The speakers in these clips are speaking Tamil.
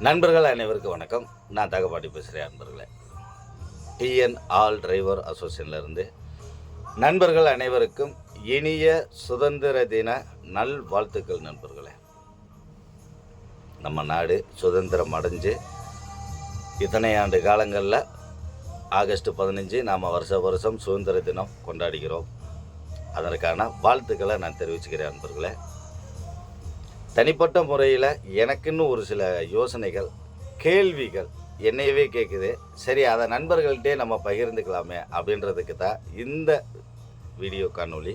நண்பர்கள் அனைவருக்கும் வணக்கம். நான் தகப்பாட்டி பேசுகிறேன் நண்பர்களே டிஎன் ஆல் டிரைவர் அசோசியேஷன்லேருந்து நண்பர்கள் அனைவருக்கும் இனிய சுதந்திர தின நல் வாழ்த்துக்கள் நண்பர்களே. நம்ம நாடு சுதந்திரம் அடைஞ்சு இத்தனை ஆண்டு காலங்களில் ஆகஸ்ட் பதினஞ்சு நாம் வருஷ வருஷம் சுதந்திர தினம் கொண்டாடுகிறோம். அதற்கான வாழ்த்துக்களை நான் தெரிவிச்சுக்கிறேன் நண்பர்களே தனிப்பட்ட முறையில் எனக்குன்னு ஒரு சில யோசனைகள் கேள்விகள் என்னையவே கேட்குது சரி அதை நண்பர்கள்ட்டே நம்ம பகிர்ந்துக்கலாமே அப்படின்றதுக்கு தான் இந்த வீடியோ காணொளி.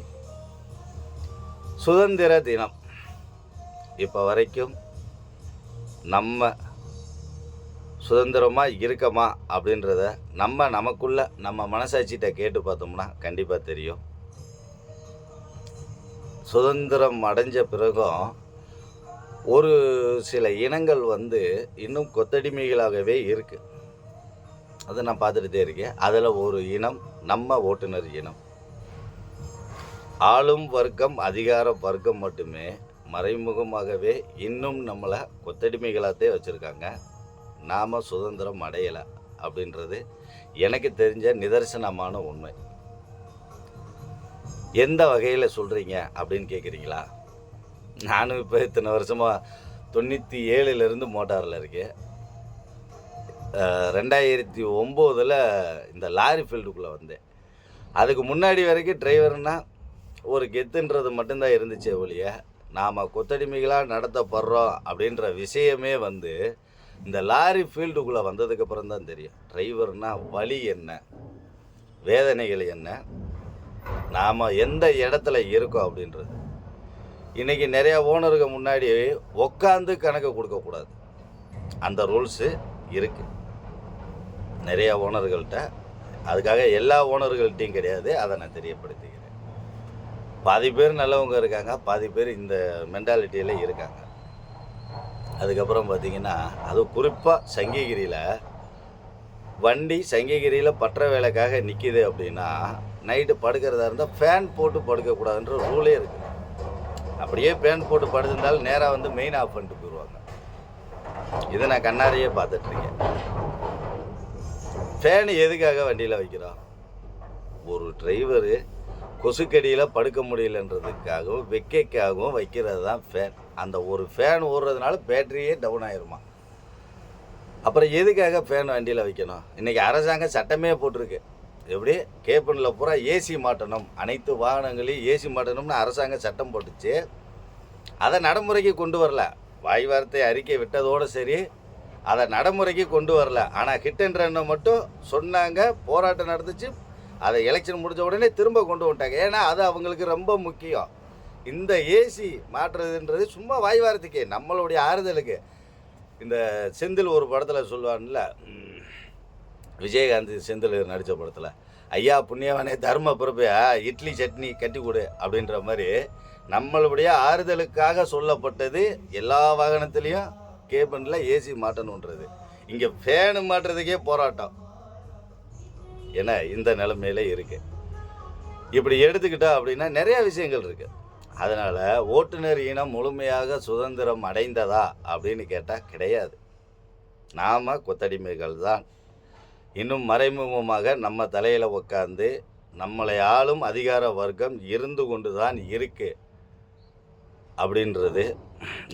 சுதந்திர தினம். இப்போ வரைக்கும் நம்ம சுதந்திரமாக இருக்கமா அப்படின்றத நம்ம நமக்குள்ள நம்ம மனசாட்சிகிட்ட கேட்டு பார்த்தோம்னா கண்டிப்பாக தெரியும். சுதந்திரம் அடைஞ்ச பிறகும் ஒரு சில இனங்கள் வந்து இன்னும் கொத்தடிமைகளாகவே இருக்குது அதை நான் பார்த்துட்டுதே இருக்கேன். அதில் ஒரு இனம் நம்ம ஓட்டுநர் இனம். ஆளும் வர்க்கம் அதிகார வர்க்கம் மட்டுமே மறைமுகமாகவே இன்னும் நம்மளை கொத்தடிமைகளாகத்தே வச்சுருக்காங்க. நாம் சுதந்திரம் அடையலை அப்படின்றது எனக்கு தெரிஞ்ச நிதர்சனமான உண்மை. எந்த வகையில் சொல்கிறீங்க அப்படின்னு கேட்குறீங்களா நானும் இப்போ இத்தனை வருஷமாக தொண்ணூற்றி ஏழுலேருந்து மோட்டாரில் இருக்கேன். ரெண்டாயிரத்தி ஒம்போதில் இந்த லாரி ஃபீல்டுக்குள்ளே வந்தேன். அதுக்கு முன்னாடி வரைக்கும் டிரைவர்னால் ஒரு கெத்துன்றது மட்டும்தான் இருந்துச்சே ஒழிய நாம் கொத்தடிமைகளாக நடத்தப்படுறோம் அப்படின்ற விஷயமே வந்து இந்த லாரி ஃபீல்டுக்குள்ளே வந்ததுக்கப்புறம் தான் தெரியும். டிரைவர்னால் வலி என்ன? வேதனைகள் என்ன? நாம் எந்த இடத்துல இருக்கோம் அப்படின்றது. இன்றைக்கி நிறைய ஓனருக்கு முன்னாடி உக்காந்து கணக்கு கொடுக்கக்கூடாது அந்த ரூல்ஸு இருக்குது நிறைய ஓனர்கள்ட்ட அதுக்காக எல்லா ஓனர்கள்ட்டையும் கிடையாது அதை நான் தெரியப்படுத்திக்கிறேன். பாதி பேர் நல்லவங்க இருக்காங்க பாதி பேர் இந்த மென்டாலிட்டியில் இருக்காங்க. அதுக்கப்புறம் பார்த்தீங்கன்னா அது குறிப்பாக சங்ககிரியில் வண்டி சங்ககிரியில் பற்ற வேலைக்காக நிற்கிது அப்படின்னா நைட்டு படுக்கிறதா இருந்தால் ஃபேன் போட்டு படுக்கக்கூடாதுன்ற ரூலே இருக்குது அப்படியே ஃபேன் போட்டு படுத்திருந்தாலும் நேராக வந்து மெயின் ஆஃப் பண்ணிட்டு போயிடுவாங்க இதை நான் கண்ணாடியே பார்த்துட்ருக்கேன். ஃபேனு எதுக்காக வண்டியில் வைக்கிறோம்? ஒரு டிரைவரு கொசுக்கடியில் படுக்க முடியலன்றதுக்காகவும் வெக்கைக்காகவும் வைக்கிறது தான் ஃபேன் அந்த ஒரு ஃபேன் ஓடுறதுனால பேட்டரியே டவுன் ஆயிருமா? அப்புறம் எதுக்காக ஃபேன் வண்டியில் வைக்கணும்? இன்றைக்கி அரசாங்கம் சட்டமே போட்டிருக்கு. எப்படி? கேப்பனில் பூரா ஏசி மாட்டணும். அனைத்து வாகனங்களையும் ஏசி மாட்டணும்னு அரசாங்கம் சட்டம் போட்டுச்சு. அதை நடைமுறைக்கு கொண்டு வரல. வாய் வார்த்தை அறிக்கை விட்டதோடு சரி அதை நடைமுறைக்கு கொண்டு வரல. ஆனால் ஹிட் அண்ட் ரன்னை மட்டும் சொன்னாங்க போராட்டம் நடந்துச்சு. அதை எலெக்ஷன் முடிஞ்ச உடனே திரும்ப கொண்டு வந்துட்டாங்க. ஏன்னா அது அவங்களுக்கு ரொம்ப முக்கியம். இந்த ஏசி மாற்றுறதுன்றது சும்மா வாய் வாரத்துக்கே நம்மளுடைய ஆறுதலுக்கு. இந்த செந்தில் ஒரு படத்தில் சொல்லுவான்ல விஜயகாந்த் செந்தில் நடித்த படத்தில் ஐயா புண்ணியவனே தர்ம பிறப்பையா? இட்லி சட்னி கட்டி கொடு அப்படின்ற மாதிரி நம்மளுடைய ஆறுதலுக்காக சொல்லப்பட்டது எல்லா வாகனத்துலேயும் கேபனில் ஏசி மாட்டணுன்றது. இங்கே ஃபேனு மாட்டுறதுக்கே போராட்டம். ஏன்னா இந்த நிலைமையில இருக்கு. இப்படி எடுத்துக்கிட்டோம் அப்படின்னா நிறைய விஷயங்கள் இருக்கு. அதனால் ஓட்டுநர் இனம் முழுமையாக சுதந்திரம் அடைந்ததா அப்படின்னு கேட்டால் கிடையாது. நாம் கொத்தடிமைகள் தான் இன்னும் மறைமுகமாக நம்ம தலையில் உட்காந்து நம்மளை ஆளும் அதிகார வர்க்கம் இருந்து கொண்டு தான் இருக்கு அப்படின்றது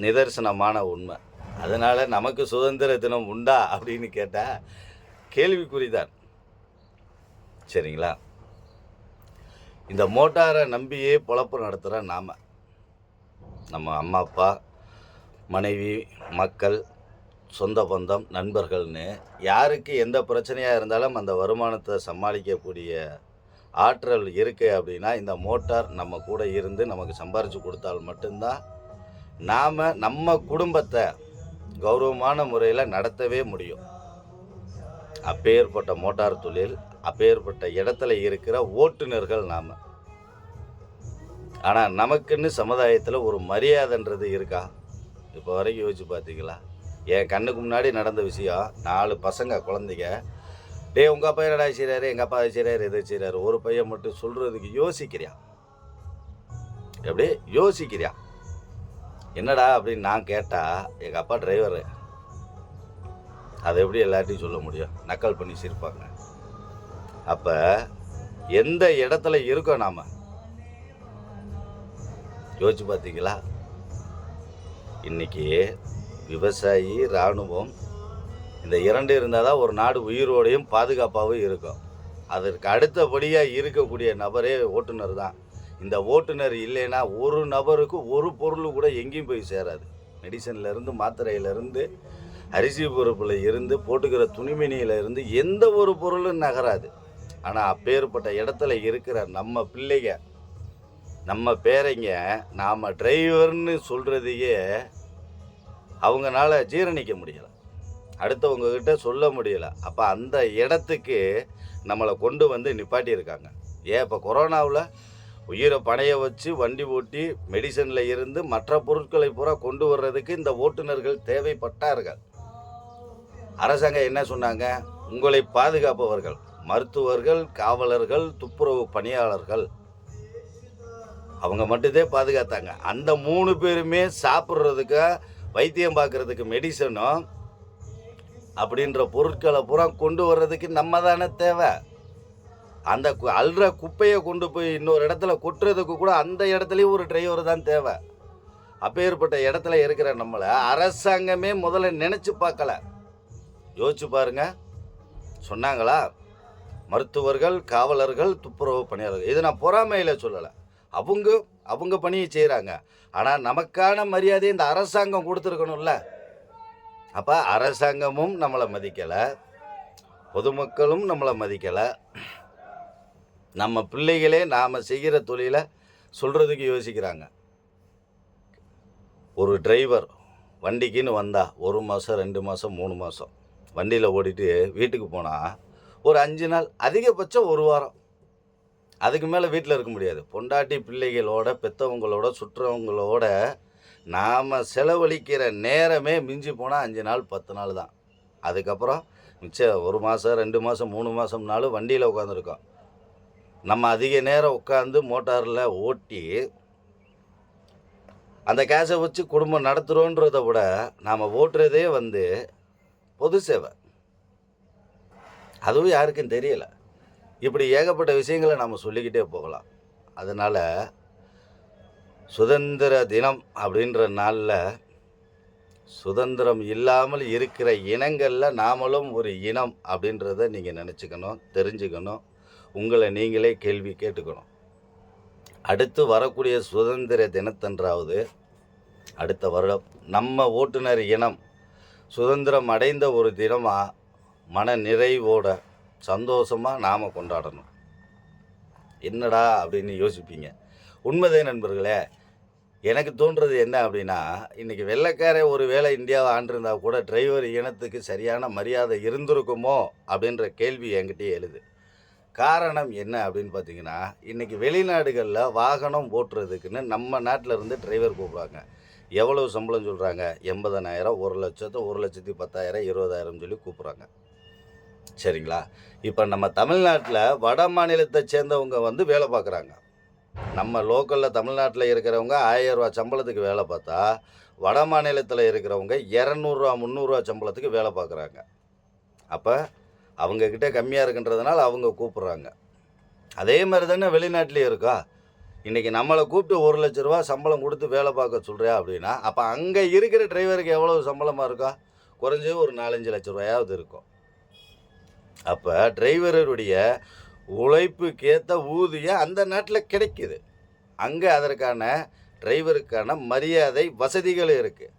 நிதர்சனமான உண்மை. அதனால் நமக்கு சுதந்திர தினம் உண்டா அப்படின்னு கேட்டால் கேள்விக்குறிதான் சரிங்களா? இந்த மோட்டாரை நம்பியே பொழப்பு நடத்துகிற நாம். நம்ம அம்மா அப்பா மனைவி மக்கள் சொந்த பந்தம் நண்பர்கள்னு யாருக்கு எந்த பிரச்சனையாக இருந்தாலும் அந்த வருமானத்தை சமாளிக்கக்கூடிய ஆற்றல் இருக்குது அப்படின்னா இந்த மோட்டார் நம்ம கூட இருந்து நமக்கு சம்பாரித்து கொடுத்தால் மட்டும்தான் நாம் நம்ம குடும்பத்தை கௌரவமான முறையில் நடத்தவே முடியும். அப்பேற்பட்ட மோட்டார் தொழில் அப்பேற்பட்ட இடத்துல இருக்கிற ஓட்டுநர்கள் நாம். ஆனால் நமக்குன்னு சமுதாயத்தில் ஒரு மரியாதைன்றது இருக்கா? இப்போ வரைக்கும் யோசிச்சு பார்த்தீங்களா என் கண்ணுக்கு முன்னாடி நடந்த விஷயம் நாலு பசங்க குழந்தைங்க. டேய் உங்கள் அப்பா என்னடா செய்கிறாரு எங்கள் அப்பா செய்கிறாரு எதை செய்கிறாரு ஒரு பையன் மட்டும் சொல்கிறதுக்கு யோசிக்கிறியா? எப்படி? யோசிக்கிறியா? என்னடா அப்படின்னு நான் கேட்டால் எங்கள் அப்பா டிரைவரு அதை எப்படி எல்லார்ட்டையும் சொல்ல முடியும்? நக்கல் பண்ணி சிரிப்பாங்க. அப்போ எந்த இடத்துல இருக்கோம் நாம்? யோசிச்சு பார்த்தீங்களா? இன்னைக்கு விவசாயி இராணுவம் இந்த இரண்டு இருந்தால் தான் ஒரு நாடு உயிரோடையும் பாதுகாப்பாகவும் இருக்கும். அதற்கு அடுத்தபடியாக இருக்கக்கூடிய நபரே ஓட்டுநர் தான். இந்த ஓட்டுநர் இல்லைன்னா ஒரு நபருக்கு ஒரு பொருள் கூட எங்கேயும் போய் சேராது. மெடிசன்லேருந்து இருந்து அரிசி பொறுப்பில் இருந்து போட்டுக்கிற துணிமணியில இருந்து எந்த ஒரு பொருளும் நகராது. ஆனால் அப்பேற்பட்ட இடத்துல இருக்கிற நம்ம பிள்ளைங்க நம்ம பேரைங்க நாம் டிரைவர்னு சொல்கிறதையே அவங்கனால ஜீரணிக்க முடியலை. அடுத்தவங்கக்கிட்ட சொல்ல முடியல. அப்போ அந்த இடத்துக்கு நம்மளை கொண்டு வந்து நிப்பாட்டியிருக்காங்க. ஏன் இப்போ கொரோனாவில் உயிரை பணைய வச்சு வண்டி ஓட்டி மெடிசனில் இருந்து மற்ற பொருட்களை பூரா கொண்டு வர்றதுக்கு இந்த ஓட்டுநர்கள் தேவைப்பட்டார்கள். அரசாங்கம் என்ன சொன்னாங்க? உங்களை பாதுகாப்பவர்கள் மருத்துவர்கள் காவலர்கள் துப்புரவு பணியாளர்கள். அவங்க மட்டும்தான் பாதுகாத்தாங்க. அந்த மூணு பேருமே சாப்பிட்றதுக்கு வைத்தியம் பார்க்கறதுக்கு மெடிசனும் அப்படின்ற பொருட்களை பூரா கொண்டு வர்றதுக்கு நம்ம தானே தேவை. அந்த கு- அல்ற குப்பையை கொண்டு போய் இன்னொரு இடத்துல கொட்டுறதுக்கு கூட அந்த இடத்துலையும் ஒரு டிரைவர் தான் தேவை. அப்பேற்பட்ட இடத்துல இருக்கிற நம்மளை அரசாங்கமே முதல்ல நினச்சி பார்க்கல. யோசிச்சு பாருங்க. சொன்னாங்களா? மருத்துவர்கள் காவலர்கள் துப்புரவு பணியாளர்கள். இது நான் பொறாமையில் சொல்லலை. அவங்க அவங்க பணியை செய்கிறாங்க ஆனால் நமக்கான மரியாதை இந்த அரசாங்கம் கொடுத்துருக்கணும்ல. அப்போ அரசாங்கமும் நம்மளை மதிக்கலை. பொதுமக்களும் நம்மளை மதிக்கலை. நம்ம பிள்ளைகளே நாம் செய்கிற தொழிலை சொல்கிறதுக்கு யோசிக்கிறாங்க. ஒரு டிரைவர் வண்டிக்குன்னு வந்தா ஒரு மாதம் ரெண்டு மாதம் மூணு மாதம் வண்டியில் ஓடிட்டு வீட்டுக்கு போனால் ஒரு அஞ்சு நாள் அதிகபட்சம் ஒரு வாரம். அதுக்கு மேலே வீட்டில் இருக்க முடியாது. பொண்டாட்டி பிள்ளைகளோட பெற்றவங்களோட சுற்றவங்களோட நாம் செலவழிக்கிற நேரமே மிஞ்சி போனால் அஞ்சு நாள் பத்து நாள் தான். அதுக்கப்புறம் மிச்சம் ஒரு மாதம் ரெண்டு மாதம் மூணு மாதம்னாலும் வண்டியில் உட்காந்துருக்கோம் நம்ம அதிக நேரம் உட்காந்து மோட்டாரில் ஓட்டி அந்த கேஷை வச்சு குடும்பம் நடத்துகிறோன்றதை விட நாம் ஓட்டுறதே வந்து பொது சேவை. அதுவும் யாருக்கும் தெரியலை. இப்படி ஏகப்பட்ட விஷயங்களை நம்ம சொல்லிக்கிட்டே போகலாம். அதனால் சுதந்திர தினம் அப்படின்ற நாளில் சுதந்திரம் இல்லாமல் இருக்கிற இனங்களில் நாமளும் ஒரு இனம் அப்படின்றத நீங்கள் நினச்சிக்கணும் தெரிஞ்சுக்கணும். உங்களை நீங்களே கேள்வி கேட்டுக்கணும். அடுத்து வரக்கூடிய சுதந்திர தினத்தன்றாவது அடுத்த வருடம். நம்ம ஓட்டுநர் இனம் சுதந்திரம் அடைந்த ஒரு தினமாக மன நிறைவோட சந்தோஷமாக நாம் கொண்டாடணும். என்னடா அப்படின்னு யோசிப்பீங்க. உண்மைதே நண்பர்களே எனக்கு தோன்றது என்ன அப்படின்னா இன்றைக்கி வெள்ளைக்கார ஒரு வேளை இந்தியாவை ஆண்டிருந்தா கூட டிரைவர் இனத்துக்கு சரியான மரியாதை இருந்திருக்குமோ அப்படின்ற கேள்வி என்கிட்டயே எழுது. காரணம் என்ன அப்படின்னு பார்த்தீங்கன்னா இன்றைக்கி வெளிநாடுகளில் வாகனம் ஓட்டுறதுக்குன்னு நம்ம நாட்டில் இருந்து டிரைவர் கூப்பிடுவாங்க எவ்வளவு சம்பளம் சொல்கிறாங்க எண்பதனாயிரம் ஒரு லட்சத்து ஒரு லட்சத்தி பத்தாயிரம் இருபதாயிரம் சொல்லி கூப்பிட்றாங்க. சரிங்களா? இப்போ நம்ம தமிழ்நாட்டில் வட மாநிலத்தை சேர்ந்தவங்க வந்து வேலை பார்க்குறாங்க. நம்ம லோக்கலில் தமிழ்நாட்டில் இருக்கிறவங்க ஆயிரரூவா சம்பளத்துக்கு வேலை பார்த்தா வட மாநிலத்தில் இருக்கிறவங்க இரநூறுவா முந்நூறுரூவா சம்பளத்துக்கு வேலை பார்க்குறாங்க. அப்போ அவங்கக்கிட்ட கம்மியாக இருக்குன்றதுனால அவங்க கூப்பிட்றாங்க. அதே மாதிரி தானே வெளிநாட்டிலே இருக்கா? இன்றைக்கி நம்மளை கூப்பிட்டு ஒரு லட்ச ரூபா சம்பளம் கொடுத்து வேலை பார்க்க சொல்கிறியா அப்படின்னா அப்போ அங்கே இருக்கிற டிரைவருக்கு எவ்வளோ சம்பளமாக இருக்கா? குறைஞ்சது ஒரு நாலஞ்சு லட்ச ரூபாயாவது இருக்கும். அப்போ டிரைவருடைய உழைப்புக்கேற்ற ஊதியம் அந்த நாட்டில் கிடைக்குது. அங்கே அதற்கான டிரைவருக்கான மரியாதை வசதிகள் இருக்குது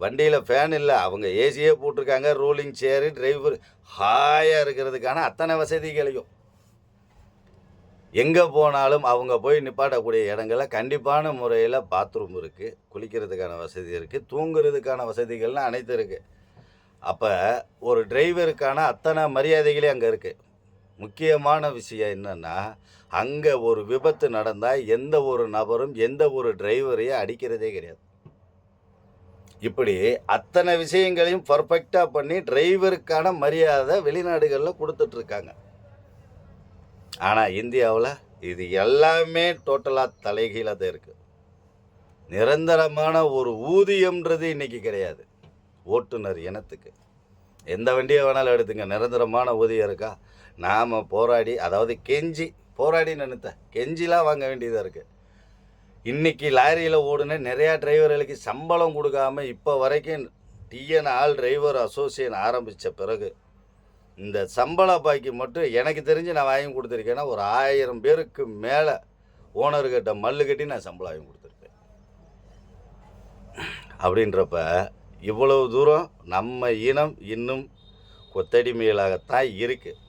வண்டியில் ஃபேன் இல்லை அவங்க ஏசியே போட்டிருக்காங்க ரோலிங் சேரு டிரைவர் ஹாயாக இருக்கிறதுக்கான அத்தனை வசதிகளையும். எங்கே போனாலும் அவங்க போய் நிப்பாட்டக்கூடிய இடங்களில் கண்டிப்பான முறையில் பாத்ரூம் இருக்குது குளிக்கிறதுக்கான வசதி இருக்குது தூங்குறதுக்கான வசதிகள்லாம் அனைத்து இருக்குது அப்போ ஒரு டிரைவருக்கான அத்தனை மரியாதைகளே அங்கே இருக்குது முக்கியமான விஷயம் என்னென்னா அங்கே ஒரு விபத்து நடந்தால் எந்த ஒரு நபரும் எந்த ஒரு டிரைவரையும் அடிக்கிறதே கிடையாது. இப்படி அத்தனை விஷயங்களையும் பர்ஃபெக்டாக பண்ணி டிரைவருக்கான மரியாதை வெளிநாடுகளில் கொடுத்துட்ருக்காங்க. ஆனால் இந்தியாவில் இது எல்லாமே டோட்டலாக தலைகீழாக தான் இருக்குது நிரந்தரமான ஒரு ஊதியம்ன்றது இன்றைக்கி கிடையாது. ஓட்டுநர் இனத்துக்கு. எந்த வண்டியை வேணாலும் எடுத்துங்க. நிரந்தரமான ஊதியம் இருக்கா? நாம் போராடி அதாவது கெஞ்சி போராடி நினைத்த கெஞ்சிலாம் வாங்க வேண்டியதாக இருக்குது இன்றைக்கி லாரியில் ஓடுன நிறையா டிரைவர்களுக்கு சம்பளம் கொடுக்காம இப்போ வரைக்கும் டிஎன் ஆல் டிரைவர் அசோசியேஷன் ஆரம்பித்த பிறகு இந்த சம்பள பாக்கி மட்டும் எனக்கு தெரிஞ்சு நான் வாங்கி கொடுத்துருக்கேன்னா ஒரு ஆயிரம் பேருக்கு மேலே ஓனர்கிட்ட மல்லு கட்டி நான் சம்பளம் வாங்கி கொடுத்துருப்பேன். அப்படின்றப்ப இவ்வளவு தூரம் நம்ம இனம் இன்னும் கொத்தடிமைகளாகத்தான் இருக்குது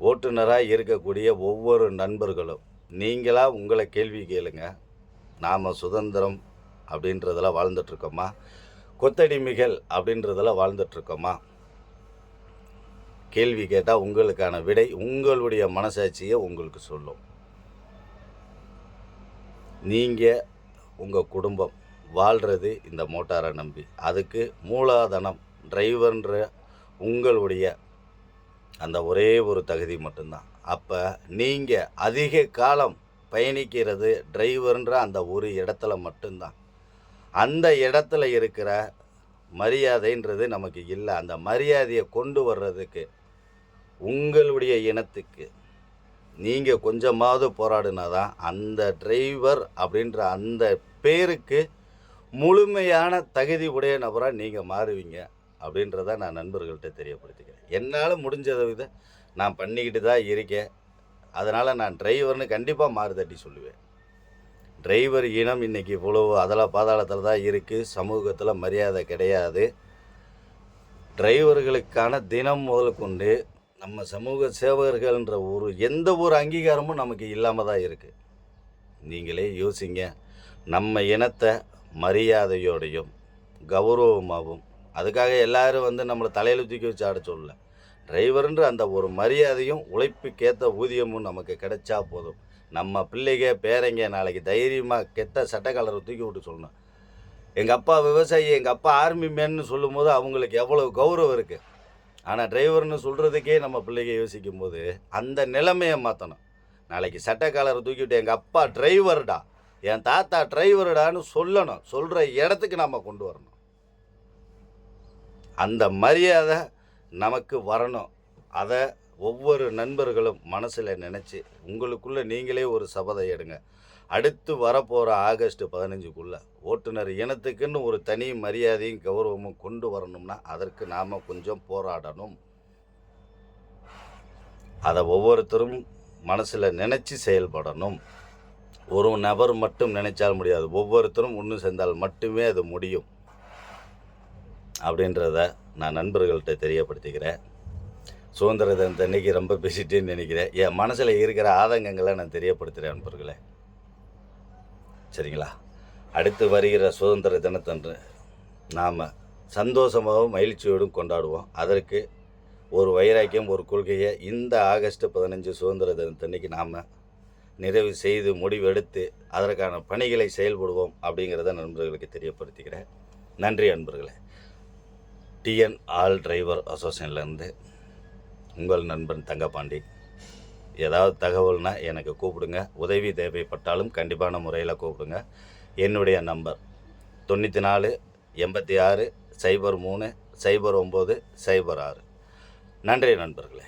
ஓட்டுநராக இருக்கக்கூடிய ஒவ்வொரு நண்பர்களும் நீங்களாக உங்களை கேள்வி கேளுங்க. நாம் சுதந்திரம் அப்படின்றதில் வாழ்ந்துட்டுருக்கோமா? கொத்தடிமைகள் அப்படின்றதில் வாழ்ந்துட்டுருக்கோமா? கேள்வி கேட்டால் உங்களுக்கான விடை உங்களுடைய மனசாட்சியை உங்களுக்கு சொல்லும். நீங்கள் உங்கள் குடும்பம். வாழ்கிறது இந்த மோட்டாரை நம்பி. அதுக்கு மூலாதனம் டிரைவர்ன்ற உங்களுடைய அந்த ஒரே ஒரு தகுதி மட்டும்தான். அப்போ நீங்கள் அதிக காலம் பயணிக்கிறது டிரைவர்ன்ற அந்த ஒரு இடத்துல மட்டும்தான். அந்த இடத்துல இருக்கிற மரியாதைன்றது நமக்கு இல்லை. அந்த மரியாதையை கொண்டு வர்றதுக்கு உங்களுடைய இனத்துக்கு நீங்கள் கொஞ்சமாவது போராடினா தான் அந்த டிரைவர் அப்படின்ற அந்த பேருக்கு முழுமையான தகுதி உடைய நபராக நீங்கள் மாறுவீங்க அப்படின்றத நான் நண்பர்கள்ட்ட தெரியப்படுத்திக்கிறேன். என்னால் முடிஞ்சதை வித நான் பண்ணிக்கிட்டு தான் இருக்கேன். அதனால் நான் டிரைவர்னு கண்டிப்பாக மாறுதட்டி சொல்லுவேன். டிரைவர் இனம் இன்னைக்கு இவ்வளோ அதல பாதாளத்தில் தான் இருக்குது சமூகத்தில் மரியாதை கிடையாது. டிரைவர்களுக்கான தினம் முதல் கொண்டு நம்ம சமூக சேவகர்கள்ன்ற ஒரு எந்த ஒரு அங்கீகாரமும் நமக்கு இல்லாமல் தான் இருக்குது நீங்களே யோசிங்க. நம்ம இனத்தை மரியாதையோடையும் கௌரவமாகவும் அதுக்காக எல்லாரும் வந்து நம்மளை தலையில் தூக்கி வச்சு ஆட சொல்லல. டிரைவருன்ற அந்த ஒரு மரியாதையும் உழைப்புக்கேற்ற ஊதியமும் நமக்கு கிடைச்சா போதும். நம்ம பிள்ளைங்க பேரைங்க நாளைக்கு தைரியமாக கெட்ட சட்டை கலரை தூக்கி விட்டு சொல்லணும். எங்கள் அப்பா விவசாயி எங்கள் அப்பா ஆர்மி மேன்னு சொல்லும்போது அவங்களுக்கு எவ்வளோ கௌரவம் இருக்குது ஆனால் டிரைவர்னு சொல்கிறதுக்கே நம்ம பிள்ளைங்க யோசிக்கும் போது அந்த நிலைமையை மாற்றணும் நாளைக்கு சட்டை காலரை தூக்கிவிட்டு எங்கள் அப்பா டிரைவர்டா என் தாத்தா டிரைவருடான்னு சொல்லணும். சொல்கிற இடத்துக்கு நம்ம கொண்டு வரணும். அந்த மரியாதை நமக்கு வரணும். அதை ஒவ்வொரு நண்பர்களும் மனசில் நினச்சி உங்களுக்குள்ளே நீங்களே ஒரு சபதம் எடுங்க. அடுத்து வரப்போகிற ஆகஸ்ட் பதினஞ்சுக்குள்ளே ஓட்டுநர் இனத்துக்குன்னு ஒரு தனி மரியாதையும் கௌரவமும் கொண்டு வரணும்னா அதற்கு நாம் கொஞ்சம் போராடணும். அதை ஒவ்வொருத்தரும் மனசில் நினச்சி செயல்படணும். ஒரு நபர் மட்டும் நினைச்சால் முடியாது. ஒவ்வொருத்தரும் ஒன்று சேர்ந்தால் மட்டுமே அது முடியும். அப்படின்றத நான் நண்பர்கள்ட்ட தெரியப்படுத்திக்கிறேன். சுதந்திர தினத்தை தினத்தன்னைக்கு ரொம்ப பேசிட்டேன்னு நினைக்கிறேன். என் மனசில் இருக்கிற ஆதங்கங்களை நான் தெரியப்படுத்துகிறேன் நண்பர்களே. சரிங்களா? அடுத்து வருகிற சுதந்திர தினத்தன்று நாம் சந்தோஷமாகவும் மகிழ்ச்சியோடும் கொண்டாடுவோம். அதற்கு ஒரு வைராக்கியம் ஒரு கொள்கையை இந்த ஆகஸ்ட் பதினஞ்சு சுதந்திர தினத்தன்னைக்கு நாம் நிறைவு செய்து முடிவெடுத்து அதற்கான பணிகளை செயல்படுவோம் அப்படிங்கிறத நண்பர்களுக்கு தெரியப்படுத்திக்கிறேன். நன்றி நண்பர்களே டிஎன் ஆல் டிரைவர் அசோசியேஷன்லேருந்து உங்கள் நண்பன் தங்கப்பாண்டி. ஏதாவது தகவல்னா எனக்கு கூப்பிடுங்க. உதவி தேவைப்பட்டாலும் கண்டிப்பான முறையில் கூப்பிடுங்க. என்னுடைய நம்பர் தொண்ணூற்றி நாலு எண்பத்தி ஆறு சைபர் மூணு சைபர் ஒம்பது சைபர் ஆறு. நன்றி நண்பர்களே.